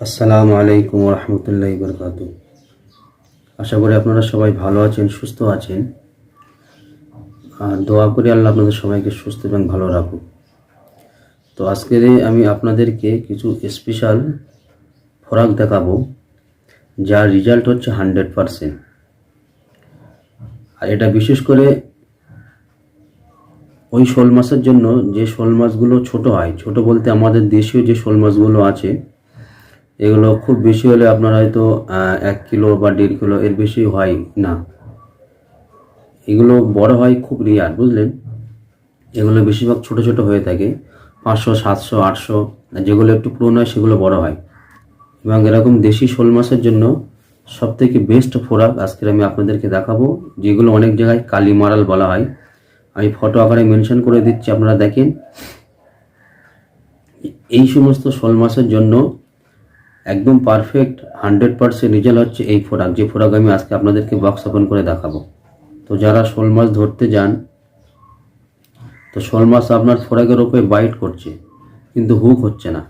আসসালামু আলাইকুম রহমতুল্লাহ বরকাত আশা করি আপনারা সবাই ভালো আছেন, সুস্থ আছেন। আর দোয়া করি আল্লাহ আপনাদের সবাইকে সুস্থ এবং ভালো রাখুক। তো আজকের আমি আপনাদেরকে কিছু স্পেশাল ফরাক দেখাবো, যার রেজাল্ট হচ্ছে হান্ড্রেড পারসেন্ট। আর এটা বিশেষ করে ওই শোল মাছের জন্য যে শোল মাছগুলো ছোট হয়, ছোট বলতে আমাদের দেশীয় যে শোল মাছগুলো আছে এগুলো খুব বেশি হলে আপনার হয়তো এক কিলো বা দেড় কিলো এর বেশি হয় না। এগুলো বড় হয় খুব রিয়ার বুঝলেন? এগুলো বেশিরভাগ ছোট ছোট হয়ে থাকে, পাঁচশো, সাতশো, আটশো, যেগুলো একটু পুরনো হয় সেগুলো বড় হয়। এবং এরকম দেশি শোল মাছের জন্য সব থেকে বেস্ট ফোরাক আজকে আমি আপনাদেরকে দেখাবো, যেগুলো অনেক জায়গায় কালি মারাল বলা হয়। আমি ফটো আকারে মেনশন করে দিচ্ছি, আপনারা দেখেন। এই সমস্ত শোল মাছের জন্য একদম পারফেক্ট হান্ড্রেড পার্সেন্ট রেজাল্ট হচ্ছে এই ফোরাক যে ফোরাক আমি আজকে আপনাদেরকে বক্স ওপেন করে দেখাবো। তো যারা শোল মাছ ধরতে যান, তো শোল মাছ আপনার ফোরাকের ওপরে বাইট করছে, কিন্তু হুক হচ্ছে না।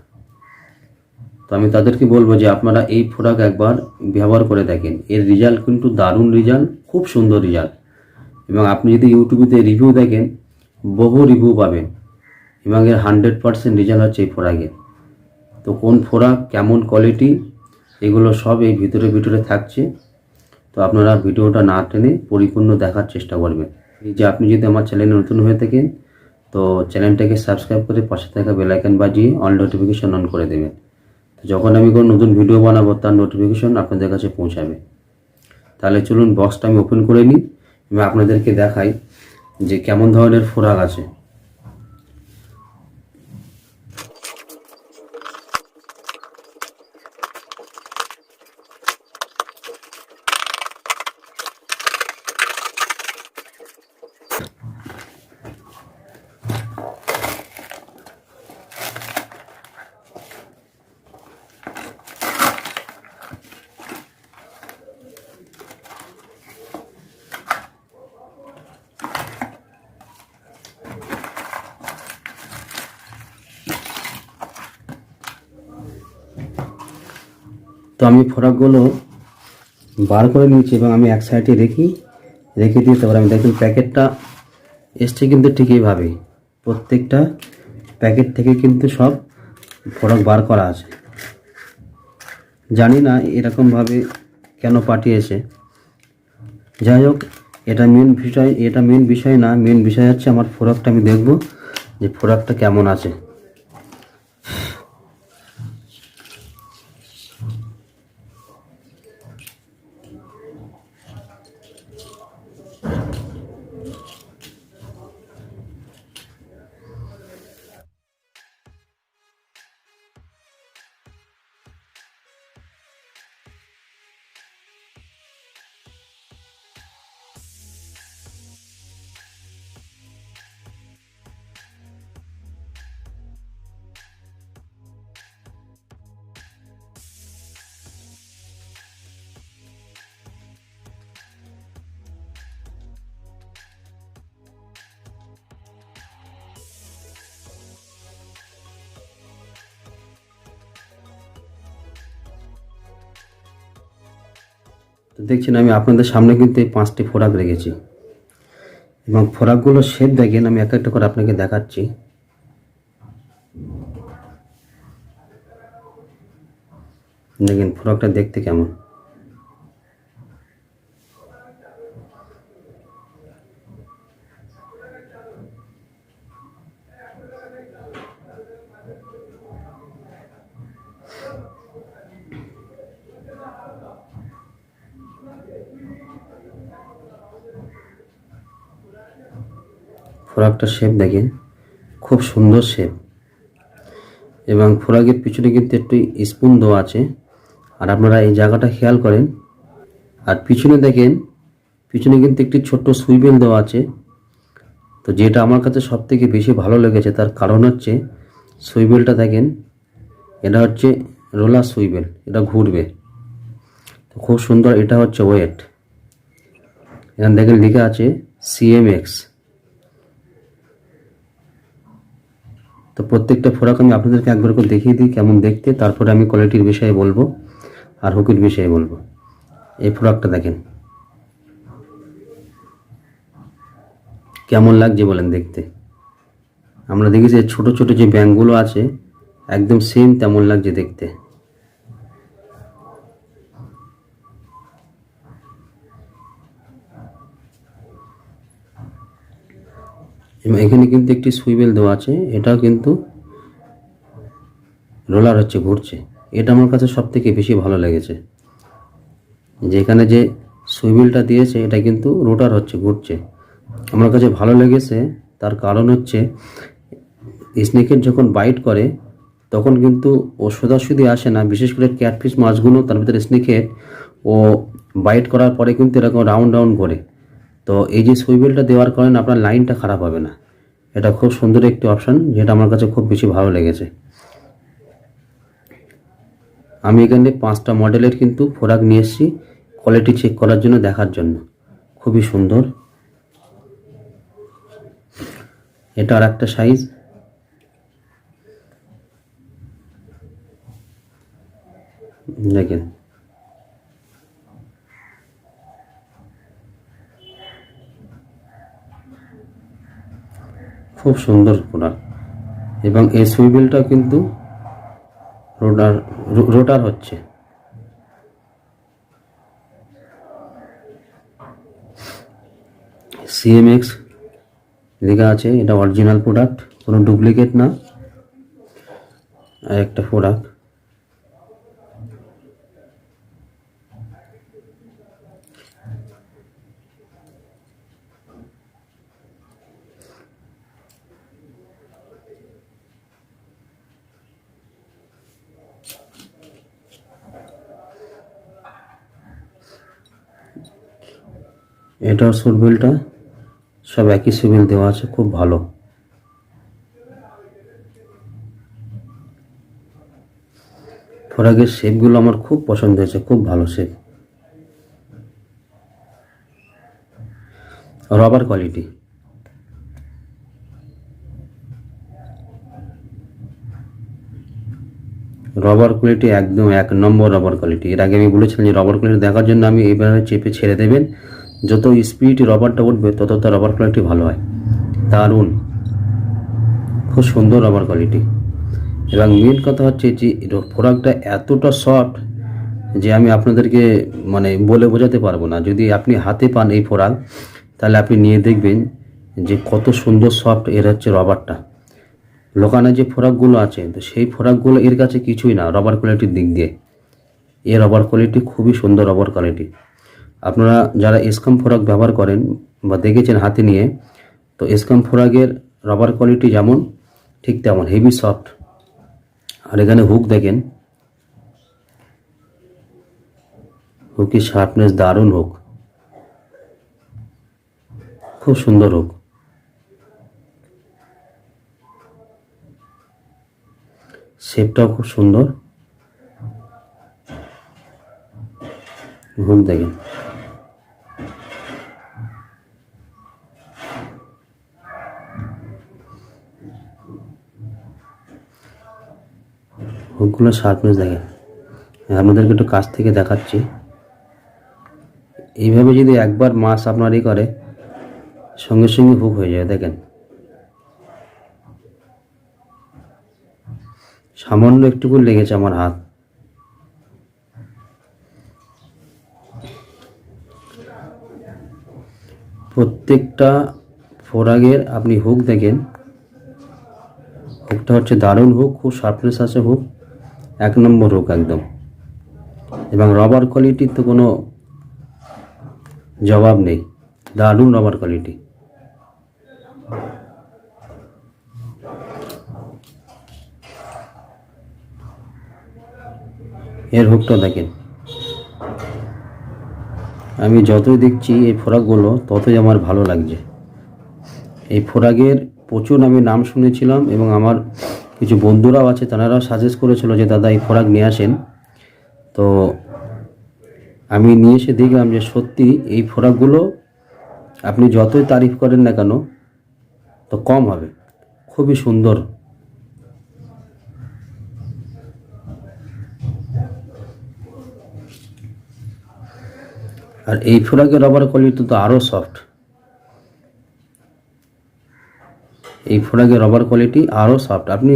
তো আমি তাদেরকে বলব যে আপনারা এই ফোরাক একবার ব্যবহার করে দেখেন। এর রেজাল্ট কিন্তু দারুণ রেজাল্ট খুব সুন্দর রেজাল্ট এবং আপনি যদি ইউটিউবেতে রিভিউ দেখেন, বহু রিভিউ পাবেন। এবং এর হান্ড্রেড পার্সেন্ট রেজাল্ট হচ্ছে এই ফোরাকের তো কোন ফোরাক কেমন কোয়ালিটি এগুলো সব এই ভিতরে ভিতরে থাকছে। তো আপনারা ভিডিওটা না টেনে পরিপূর্ণ দেখার চেষ্টা করবেন। এই যে আপনি যদি আমার চ্যানেলে নতুন হয়ে থাকেন, তো চ্যানেলটাকে সাবস্ক্রাইব করে পাশে থাকা বেল আইকন বাজিয়ে অল নোটিফিকেশন অন করে দেবেন। তো যখন আমি কোনো নতুন ভিডিও বানাবো, তার নোটিফিকেশন আপনাদের কাছে পৌঁছাবে। তাহলে চলুন বক্সটা আমি ওপেন করে নিই। এবং আপনাদেরকে দেখাই যে কেমন ধরনের ফোরাক আছে। তো আমি ফোরাকগুলো বার করে নিয়েছি এবং আমি এক সাইডে রেখি, রেখে দিয়ে তারপর আমি দেখুন প্যাকেটটা এসছে কিন্তু ঠিক প্রত্যেকটা প্যাকেট থেকে কিন্তু সব ফোরাক বার করা আছে। জানি না এরকমভাবে কেন পাঠিয়েছে। যাই হোক, এটা মেন বিষয়, এটা মেন বিষয় না মেন বিষয় হচ্ছে আমার ফোরাকটা আমি দেখব যে ফোরাকটা কেমন আছে। তো দেখছেন আমি আপনাদের সামনে কিন্তু এই পাঁচটি ফোরাক রেখেছি। এবং ফোরাকগুলো শেপ দেখেন, আমি এক একটা করে আপনাকে দেখাচ্ছি। দেখেন, ফোরাকটা দেখতে কেমন? ফোরাকটা শেপ দেখেন খুব সুন্দর শেপ এবং ফোরাকের পিছনে কিন্তু একটু স্পুন দেওয়া আছে। আর আপনারা এই জায়গাটা খেয়াল করেন। আর পিছনে দেখেন, পিছনে কিন্তু একটি ছোট্ট সুইবেল দেওয়া আছে। তো যেটা আমার কাছে সব থেকে বেশি ভালো লেগেছে, তার কারণ হচ্ছে সুইবেলটা দেখেন, এটা হচ্ছে রোলার সুইবেল এটা ঘুরবে। তো খুব সুন্দর এটা হচ্ছে ওয়েট এখানে দেখেন লেখা আছে সিএমএক্স তো প্রত্যেকটা ফোরাক আমি আপনাদেরকে একবার করে দেখিয়ে দিই কেমন দেখতে, তারপরে আমি কোয়ালিটির বিষয়ে বলব আর হুকির বিষয়ে বলব। এই ফোরাকটা দেখেন। কেমন লাগছে বলেন দেখতে। আমরা দেখেছি ছোট ছোট যে ব্যাঙ্কগুলো আছে, একদম সেম তেমন লাগছে দেখতে। এবং এখানে কিন্তু একটি সুইবেল দেওয়া আছে। এটাও কিন্তু রোলার হচ্ছে, ঘুরছে। এটা আমার কাছে সব থেকে বেশি ভালো লেগেছে। যেখানে যে সুইবেলটা দিয়েছে, এটা কিন্তু রোটার হচ্ছে, ঘুরছে। আমার কাছে ভালো লেগেছে, তার কারণ হচ্ছে স্নেকের যখন বাইট করে, তখন কিন্তু ও সোজাসুদি আসে না। বিশেষ করে ক্যাটফিশ মাছগুলো, তার ভিতরে স্নেকের ও বাইট করার পরে কিন্তু এরকম রাউন্ড রাউন্ড করে তো এই যে সুইবেলটা দেওয়ার কারণে আপনার লাইনটা খারাপ হবে না। এটা খুব সুন্দর একটি অপশান যেটা আমার কাছে খুব বেশি ভালো লেগেছে। আমি এখানে পাঁচটা মডেলের কিন্তু ফোরাক নিয়ে এসেছি কোয়ালিটি চেক করার জন্য দেখার জন্য। খুবই সুন্দর। এটা আর একটা সাইজ দেখেন খুব সুন্দর প্রোডাক্ট এবং এই সুইবেলটা কিন্তু রোটার রোটার হচ্ছে। সিএমএক্স লেখা আছে, এটা অরিজিনাল প্রোডাক্ট কোনো ডুপ্লিকেট না। আর একটা প্রোডাক্ট এটা সুরবিলটা সব একই সিভিল দেওয়া আছে, খুব ভালো। ফরাগের শেপগুলো আমার খুব পছন্দ হয়েছে, খুব ভালো shape rubber quality rubber quality একদম এক নম্বর রবার কোয়ালিটি এর আগে আমি বলেছিলাম যে রবার কোয়ালিটি দেখার জন্য আমি এইভাবে চেপে ছেড়ে দেবেন। যত স্পিড রবারটা উঠবে, তত তার রবার কোয়ালিটি ভালো হয়। দারুণ। খুব সুন্দর রবার কোয়ালিটি এবং মেন কথা হচ্ছে যে প্রোডাক্টটা এতটা সফট যে আমি আপনাদেরকে মানে বলে বোঝাতে পারব না। যদি আপনি হাতে পান এই ফোরাক তাহলে আপনি নিয়ে দেখবেন যে কত সুন্দর সফট এর হচ্ছে রবারটা লোকানে যে ফোরাকগুলো আছে, তো সেই ফোরাকগুলো এর কাছে কিছুই না রবার কোয়ালিটির দিক দিয়ে। এর রবার কোয়ালিটি খুবই সুন্দর রবার কোয়ালিটি আপনারা যারা এসকাম ফোরাক ব্যবহার করেন বা দেখেছেন হাতে নিয়ে, তো এসকাম ফোরাকের রবার কোয়ালিটি যেমন, ঠিক তেমন হেভি সফট আর এখানে হুক দেখেন। হুকের শার্পনেস দারুণ হোক খুব সুন্দর হোক শেপটাও খুব সুন্দর। হুক দেখেন। হুকগুলো শার্পনেস দেখেন। আপনাদেরকে একটু কাছ থেকে দেখাচ্ছি। এইভাবে যদি একবার মাছ আপনার ই করে, সঙ্গে সঙ্গে হুক হয়ে যায়, দেখেন। সামান্য একটুকু লেগেছে আমার হাত। প্রত্যেকটা ফোরাগের আপনি হুক দেখেন। হুকটা হচ্ছে দারুণ হুক খুব শার্পনেস আছে হুক এক নম্বর হুক একদম। এবং রবার কোয়ালিটির তো কোনো জবাব নেই। দারুণ রবার কোয়ালিটি এর হুকটা দেখেন। আমি যতই দেখছি এই ফোরাকগুলো, ততই আমার ভালো লাগছে। এই ফোরাকের প্রচুর আমি নাম শুনেছিলাম এবং আমার কিছু বন্ধুরাও আছে, তারাও সাজেস্ট করেছিল যে, দাদা, এই খোরাক নিয়ে আসেন। তো আমি নিয়ে এসে দেখলাম যে, সত্যি এই ফোরাকগুলো আপনি যতই তারিফ করেন না কেন, তো কম হবে। খুবই সুন্দর। আর এই ফোরাকের রবার কোয়ালিটি তো আরও সফট এই ফোরাগের রবার কোয়ালিটি আরও সফট আপনি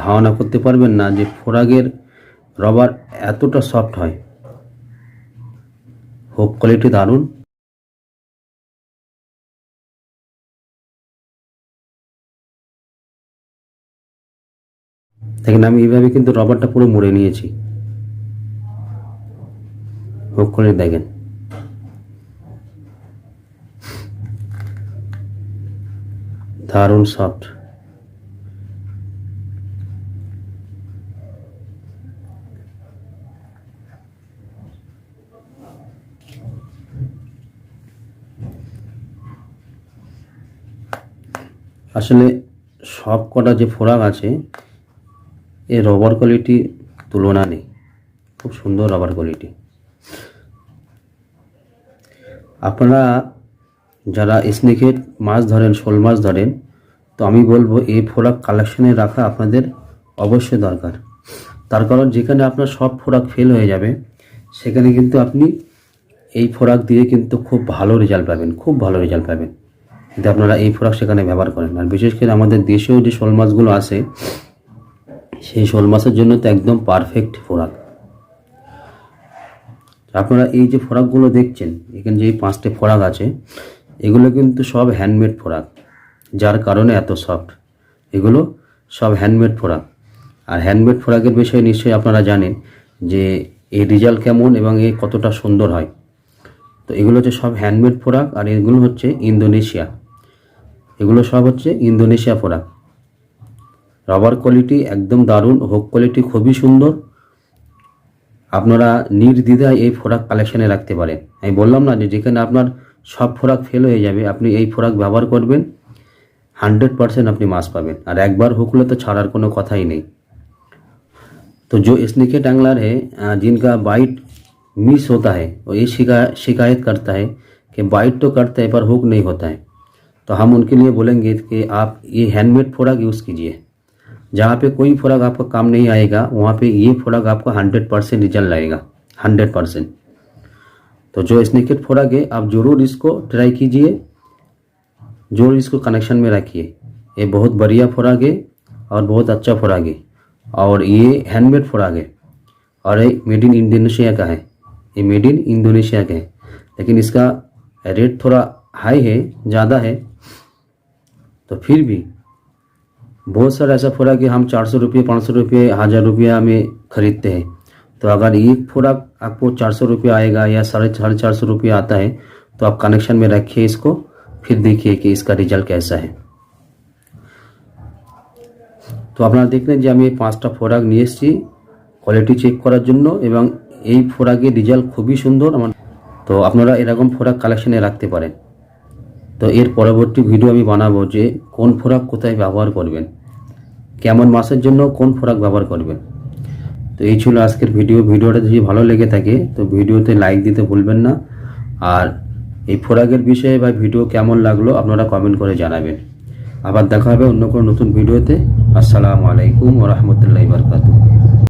ধারণা করতে পারবেন না যে ফোরাগের রবার এতটা সফট হয়। হোপ কোয়ালিটি দারুণ। দেখেন, আমি এইভাবে কিন্তু রবারটা পুরো মুড়ে নিয়েছি। হোপ কোয়ালিটি দেখেন। দারুণ সফট আসলে সব কটা যে ফোরাক আছে এ রবার কোয়ালিটি তুলনা নেই। খুব সুন্দর রবার কোয়ালিটি আপনারা যারা স্নেকের মাছ ধরেন, শোল মাছ ধরেন তো আমি বলব, এই ফোরাক কালেকশনে রাখা আপনাদের অবশ্যই দরকার। তার কারণ যেখানে আপনার সব ফোরাক ফেল হয়ে যাবে, সেখানে কিন্তু আপনি এই ফোরাক দিয়ে কিন্তু খুব ভালো রেজাল্ট পাবেন, খুব ভালো রেজাল্ট পাবেন। যদি আপনারা এই ফোরাক সেখানে ব্যবহার করেন আর বিশেষ করে আমাদের দেশেও যে শোল মাছগুলো আসে সেই শোল মাছের জন্য তো একদম পারফেক্ট ফোরাক। আপনারা এই যে ফোরাকগুলো দেখছেন, এখানে যে পাঁচটি ফোরাক আছে, এগুলো কিন্তু সব হ্যান্ডমেড ফোরাক। যার কারণে এত সফট এগুলো সব হ্যান্ডমেড ফোরাক আর হ্যান্ডমেড ফোরাকের বিষয়ে নিশ্চয়ই আপনারা জানেন যে এই রেজাল্ট কেমন এবং এ কতটা সুন্দর হয়। তো এগুলো হচ্ছে সব হ্যান্ডমেড ফোরাক আর এগুলো হচ্ছে ইন্দোনেশিয়া। এগুলো সব হচ্ছে ইন্দোনেশিয়া ফোরাক রবার কোয়ালিটি একদম দারুণ হোক কোয়ালিটি খুবই সুন্দর। আপনারা নির্দ্বিধায় এই ফোরাক কালেকশানে রাখতে পারেন। আমি বললাম না যে যেখানে আপনার সব ফোরাক ফেল হয়ে যাবে, আপনি এই ফোরাক ব্যবহার করবেন। হান্ড্রেড পারসেন্ট আপনি মাছ পাবেন আর একবার হুকলে তো ছাড়ার কোনো কথাই নেই तो जो स्नेके टैंगलर है अ, जिनका बाइट मिस होता है वो ये शिका शिकायत करता है कि बाइट तो करता है पर हुक नहीं होता है तो हम उनके लिए बोलेंगे कि आप ये हैंडमेड फोराक यूज़ कीजिए जहाँ पे कोई फोराक आपका काम नहीं आएगा वहाँ पे ये फोराक आपको हंड्रेड परसेंट रिजल्ट लाएगा हंड्रेड परसेंट तो जो स्नेकेट फोराक है आप ज़रूर इसको ट्राई कीजिए ज़रूर इसको कनेक्शन में रखिए। ये बहुत बढ़िया फोराक है और बहुत अच्छा फोराक है और ये हैंडमेड फोराक है और ये मेड इन इंडोनेशिया का है। ये मेड इन इंडोनेशिया का है। लेकिन इसका रेट थोड़ा हाई है, ज़्यादा है। तो फिर भी बहुत सारा ऐसा फोराक है हम चार सौ रुपये, पाँच सौ रुपये, हज़ार रुपया में ख़रीदते हैं। तो अगर एक फोराक आपको चार सौ रुपये आएगा या साढ़े साढ़े चार सौ रुपये आता है तो आप कनेक्शन में रखिए इसको। फिर देखिए कि इसका रिजल्ट कैसा है তো আপনারা দেখলেন যে আমি এই পাঁচটা ফোরাক নিয়ে এসেছি কোয়ালিটি চেক করার জন্য এবং এই ফোরাকের রেজাল্ট খুবই সুন্দর আমার তো আপনারা এরকম ফোরাক কালেকশনে রাখতে পারেন তো এর পরবর্তী ভিডিও আমি বানাবো যে কোন ফোরাক কোথায় ব্যবহার করবেন কেমন মাসের জন্য কোন ফোরাক ব্যবহার করবেন তো এই ছিল আজকের ভিডিও ভিডিওটা যদি ভালো লেগে থাকে তো ভিডিওতে লাইক দিতে ভুলবেন না আর এই ফোরাগের বিষয়ে বা ভিডিও কেমন লাগল আপনারা কমেন্ট করে জানাবেন। আবার দেখা হবে অন্য কোনো নতুন ভিডিওতে। আসসালামু আলাইকুম ও রহমতুল্লাহ বরকাতু